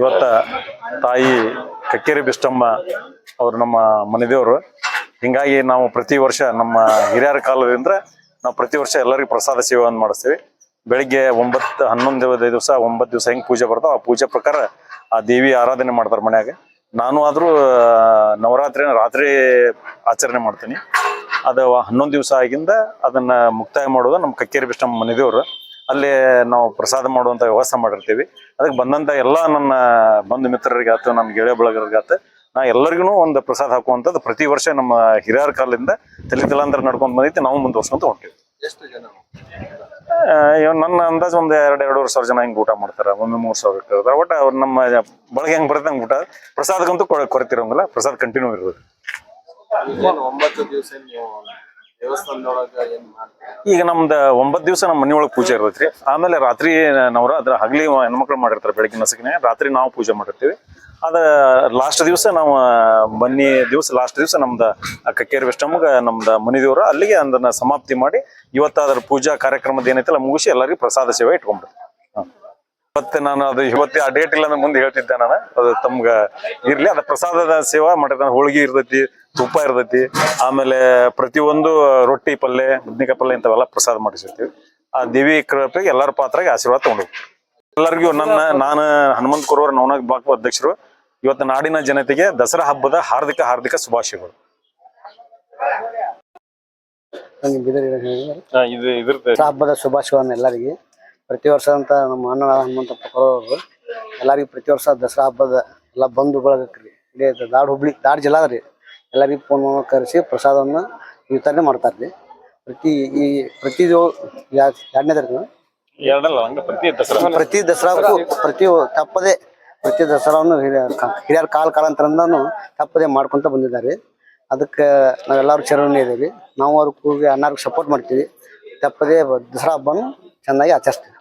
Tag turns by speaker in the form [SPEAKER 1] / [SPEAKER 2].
[SPEAKER 1] ಇವತ್ತ ತಾಯಿ ಕಕ್ಕೇರಿ ಬಿಷ್ಟಮ್ಮ ಅವರು ನಮ್ಮ ಮನೆದೇವರು. ಹಿಂಗಾಗಿ ನಾವು ಪ್ರತಿ ವರ್ಷ ನಮ್ಮ ಹಿರಿಯರ ಕಾಲದಿಂದ ನಾವು ಪ್ರತಿ ವರ್ಷ ಎಲ್ಲರಿಗೂ ಪ್ರಸಾದ ಸೇವೆಯನ್ನು ಮಾಡಿಸ್ತೀವಿ. ಬೆಳಿಗ್ಗೆ ಒಂಬತ್ತು, ಹನ್ನೊಂದು ದಿವಸ, ಒಂಬತ್ತು ದಿವಸ ಹೆಂಗೆ ಪೂಜೆ ಬರ್ತಾವ ಆ ಪೂಜೆ ಪ್ರಕಾರ ಆ ದೇವಿ ಆರಾಧನೆ ಮಾಡ್ತಾರೆ ಮನ್ಯಾಗ. ನಾನು ಆದರೂ ನವರಾತ್ರಿನ ರಾತ್ರಿ ಆಚರಣೆ ಮಾಡ್ತೀನಿ. ಅದು ಹನ್ನೊಂದು ದಿವಸ ಆಗಿಂದ ಅದನ್ನ ಮುಕ್ತಾಯ ಮಾಡೋದು ನಮ್ಮ ಕಕ್ಕೇರಿ ಬಿಷ್ಟಮ್ಮ ಮನೆದೇವರು. ಅಲ್ಲಿ ನಾವು ಪ್ರಸಾದ ಮಾಡುವಂಥ ವ್ಯವಸ್ಥೆ ಮಾಡಿರ್ತೀವಿ. ಅದಕ್ಕೆ ಬಂದಂತ ಎಲ್ಲ ನನ್ನ ಬಂಧು ಮಿತ್ರರಿಗಾತು ನನ್ನ ಗೆಳೆಯ ಬಳಗರಿಗಾತು ನಾ ಎಲ್ಲರಿಗೂ ಒಂದು ಪ್ರಸಾದ ಹಾಕುವಂಥದ್ದು ಪ್ರತಿ ವರ್ಷ ನಮ್ಮ ಹಿರಿಯರ ಕಾಲದಿಂದ ತಲೆ ತಲಾಂತರ ನಡ್ಕೊಂಡು ಬಂದೈತಿ ನಾವು ಮುಂದುವರ್ಸ್ಕೊಂತ ಹೊಂಟೀವಿ. ನನ್ನ ಅಂದಾಜು ಒಂದು ಎರಡು ಎರಡೂವರೆ ಸಾವಿರ ಜನ ಹಿಂಗ್ ಊಟ ಮಾಡ್ತಾರೆ ಒಮ್ಮೆ ಮೂರು ಸಾವಿರ ಇರ್ತದೆ ಒಟ್ಟು ಅವ್ರ ನಮ್ಮ ಬಳಗ ಹೆಂಗ್ ಬರುತ್ತೆ ಹಂಗೆ ಊಟ ಪ್ರಸಾದಕ್ಕಂತೂ ಕೊರ- ಕೊರತೆ ಇರೋಂಗಿಲ್ಲ ಪ್ರಸಾದ ಕಂಟಿನ್ಯೂ ಇರೋದು
[SPEAKER 2] ಒಂಬತ್ತು ದಿವಸ ನೀವು
[SPEAKER 1] ಈಗ ನಮ್ದು ಒಂಬತ್ತು ದಿವಸ ನಮ್ಮ ಮನೆಯೊಳಗೆ ಪೂಜೆ ಇರ್ತೈತ್ರಿ. ಆಮೇಲೆ ರಾತ್ರಿ ನವರ ಅದ್ರ ಹಗಲಿ ಹೆಣ್ಮಕ್ಳು ಮಾಡಿರ್ತಾರೆ ಬೆಳಗಿನ ನಸಕಿನ ರಾತ್ರಿ ನಾವು ಪೂಜೆ ಮಾಡಿರ್ತೀವಿ. ಅದ ಲಾಸ್ಟ್ ದಿವಸ ನಾವು ಬನ್ನಿ ದಿವಸ ಲಾಸ್ಟ್ ದಿವಸ ನಮ್ದು ಕಕ್ಕೇರಿ ವಿಷ್ಟಮ್ಗ ನಮ್ದು ಮನೆ ದೇವ್ರು ಅಲ್ಲಿಗೆ ಅದನ್ನ ಸಮಾಪ್ತಿ ಮಾಡಿ ಇವತ್ತಾದ್ರ ಪೂಜಾ ಕಾರ್ಯಕ್ರಮದ ಏನೈತಿಲ್ಲ, ಮುಗಿಸಿ ಎಲ್ಲರಿಗೂ ಪ್ರಸಾದ ಸೇವೆ ಇಟ್ಕೊಂಡ್ಬಿಡ್ತೀವಿ. ಹಾಂ ಮತ್ತೆ ನಾನು ಅದು ಇವತ್ತೇ ಆ ಡೇಟ್ ಇಲ್ಲ ಅಂದ್ರೆ ಮುಂದೆ ಹೇಳ್ತಿದ್ದೆ ನಾನು. ಅದು ತಮ್ಗ ಇರ್ಲಿ ಅದ ಪ್ರಸಾದದ ಸೇವಾ ಮಾಡಿರ್ತಾನೆ ಹೋಳಿಗೆ ಇರ್ತೈತಿ ತುಪ್ಪ ಇರ್ತೈತಿ. ಆಮೇಲೆ ಪ್ರತಿಯೊಂದು ರೊಟ್ಟಿ ಪಲ್ಯ ಬದ್ನಿಕಾಯಿ ಪಲ್ಯ ಇಂಥವೆಲ್ಲ ಪ್ರಸಾದ ಮಾಡಿಸಿರ್ತೀವಿ. ಆ ದೇವಿ ಕೃಪೆಗೆ ಎಲ್ಲರ ಪಾತ್ರಾಗ ಆಶೀರ್ವಾದ ತಗೊಂಡು ಎಲ್ಲರಿಗೂ ನನ್ನ ನಾನು ಹನುಮಂತ ಕುರವರ ನವನಾಗ್ ಬ್ಲಾಕ್ ಅಧ್ಯಕ್ಷರು. ಇವತ್ತು ನಾಡಿನ ಜನತೆಗೆ ದಸರಾ ಹಬ್ಬದ ಹಾರ್ದಿಕ ಹಾರ್ದಿಕ ಶುಭಾಶಯಗಳು.
[SPEAKER 3] ಹಬ್ಬದ ಶುಭಾಶಯಗಳನ್ನು ಎಲ್ಲರಿಗೆ. ಪ್ರತಿ ವರ್ಷ ಅಂತ ನಮ್ಮ ಅಣ್ಣ ಹನುಮಂತಪ್ಪ ಕೊರೋರು ಎಲ್ಲರಿಗೂ ಪ್ರತಿ ವರ್ಷ ದಸರಾ ಹಬ್ಬದ ಎಲ್ಲ ಬಂಧು ಬಳಗಕ್ರಿ. ಇಡೀ ದಾಡ್ ಹುಬ್ಳಿ ದಾಡ್ ಜಿಲ್ಲಾ ರೀ. ಎಲ್ಲರಿಗೂ ಫೋನ್ ಕರೆಸಿ ಪ್ರಸಾದವನ್ನು ವಿತರಣೆ ಮಾಡ್ತಾರೆ ರೀ. ಪ್ರತಿ ಈ ಪ್ರತಿ ಎರಡನೇ ತಾರೀಕು
[SPEAKER 1] ಪ್ರತಿ ದಸರಾ.
[SPEAKER 3] ಪ್ರತಿ ದಸರಾಕ್ಕೂ ಪ್ರತಿ ತಪ್ಪದೆ ಪ್ರತಿ ದಸರಾವನ್ನು ಹಿರಿಯ- ಹಿರಿಯರ ಕಾಲ ಕಾಲಾಂತರದಿಂದನೂ ತಪ್ಪದೆ ಮಾಡ್ಕೊಂತ ಬಂದಿದ್ದಾರೆ. ಅದಕ್ಕೆ ನಾವೆಲ್ಲರೂ ಚರಣೆ ಇದ್ದೀವಿ. ನಾವು ಅವ್ರಿಗೆ ಕೂಗಿ ಅನ್ನಾರಿಗೆ ಸಪೋರ್ಟ್ ಮಾಡ್ತೀವಿ. ತಪ್ಪದೇ ದಸರಾ ಹಬ್ಬನ ಚೆನ್ನಾಗಿ ಆಚರಿಸ್ತೀವಿ.